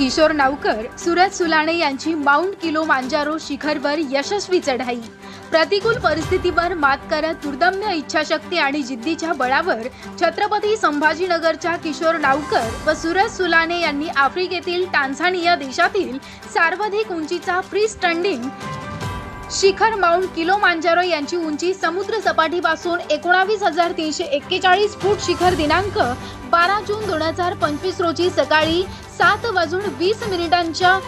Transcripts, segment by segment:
किशोर नावकर सुरज सुलाणे यांची mount kilo मांजारो शिखरवर यशस्वी चढाई. प्रतिकूल परिस्थितीवर मात करत दुर्दम्य इच्छाशक्ती आणि जिद्दीच्या बळावर छत्रपती संभाजीनगरच्या किशोर नावकर व सुरज सुलाने यांनी आफ्रिकेतील टान्झानिया देशातील सर्वाधिक उंचीचा फ्री स्टँडिंग शिखर माउंट किलो मांजारो यांची उंची समुद्र सपाटीपासून एकोणावीस हजार तीनशे एक्केचाळीस फूट शिखर दिनांक बारा जून दोन हजार पंचवीस रोजी सकाळी सात वाजून वीस मिनिटांच्या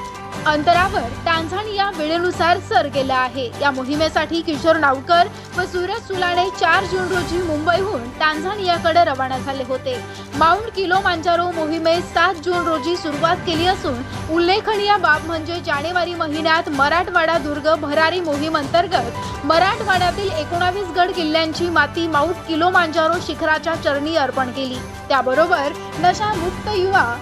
अंतरावर टांझानिया वेळेनुसार सर गेला आहे. या मोहिमेसाठी किशोर नावकर व सूरज सुलाणे चार जून रोजी मुंबईहून टांझानियाकडे रवाना झाले होते. माउंट किलो मांजारो मोहिमेस सात जून रोजी सुरुवात केली असून उल्लेखनीय बाब म्हणजे जानेवारी महिन्यात मराठवाडा दुर्ग भरारी मोहीम अंतर्गत मराठवाड्यातील एकोणावीस गड किल्ल्यांची माती माउंट किलो मांजारो शिखराच्या चरणी अर्पण केली. त्याबरोबर नशामुक्त युवा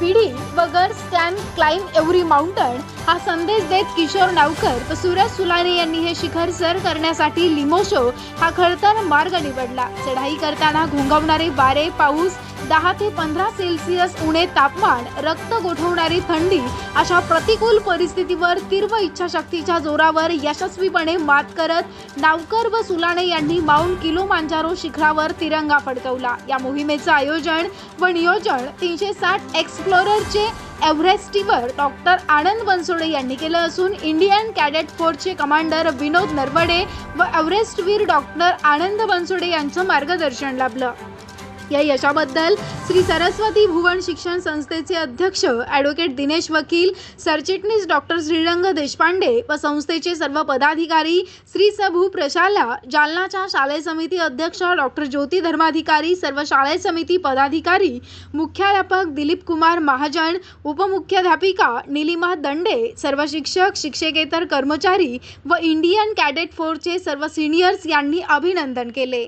पिढी वगर गर्ल्स क्लाइम एव्हरी माउंटन हा संदेश देत किशोर नावकर व सूरज सुलाने यांनी हे शिखर सर करण्यासाठी लिमोशो हा खडतर मार्ग निवडला. चढाई करताना घोंघवणारे वारे पाऊस दहा ते पंधरा सेल्सिअस उणे तापमान रक्त गोठवणारी थंडी अशा प्रतिकूल परिस्थितीवर तीव्र इच्छाशक्तीच्या जोरावर यशस्वीपणे मात करत नावकर व सुलाणे यांनी माउंट किलो मांजारो शिखरावर तिरंगा फडकवला. या मोहिमेचं आयोजन व नियोजन तीनशे साठ एक्सप्लोररचे एव्हरेस्टीवर डॉक्टर आनंद बनसोडे यांनी केलं असून इंडियन कॅडेट फोर्सचे कमांडर विनोद नरवडे व एव्हरेस्टवीर डॉक्टर आनंद बनसोडे यांचं मार्गदर्शन लाभलं. या यशाबद्दल श्री सरस्वती भुवन शिक्षण संस्थेचे अध्यक्ष ॲडव्होकेट दिनेश वकील सरचिटणीस डॉक्टर श्रीरंग देशपांडे व संस्थेचे सर्व पदाधिकारी श्री सभू प्रशाला जालनाच्या शालेय समिती अध्यक्ष डॉक्टर ज्योती धर्माधिकारी सर्व शालेय समिती पदाधिकारी मुख्याध्यापक दिलीप कुमार महाजन उपमुख्याध्यापिका निलिमा दंडे सर्व शिक्षक शिक्षकेतर कर्मचारी व इंडियन कॅडेट फोरचे सर्व सिनियर्स यांनी अभिनंदन केले.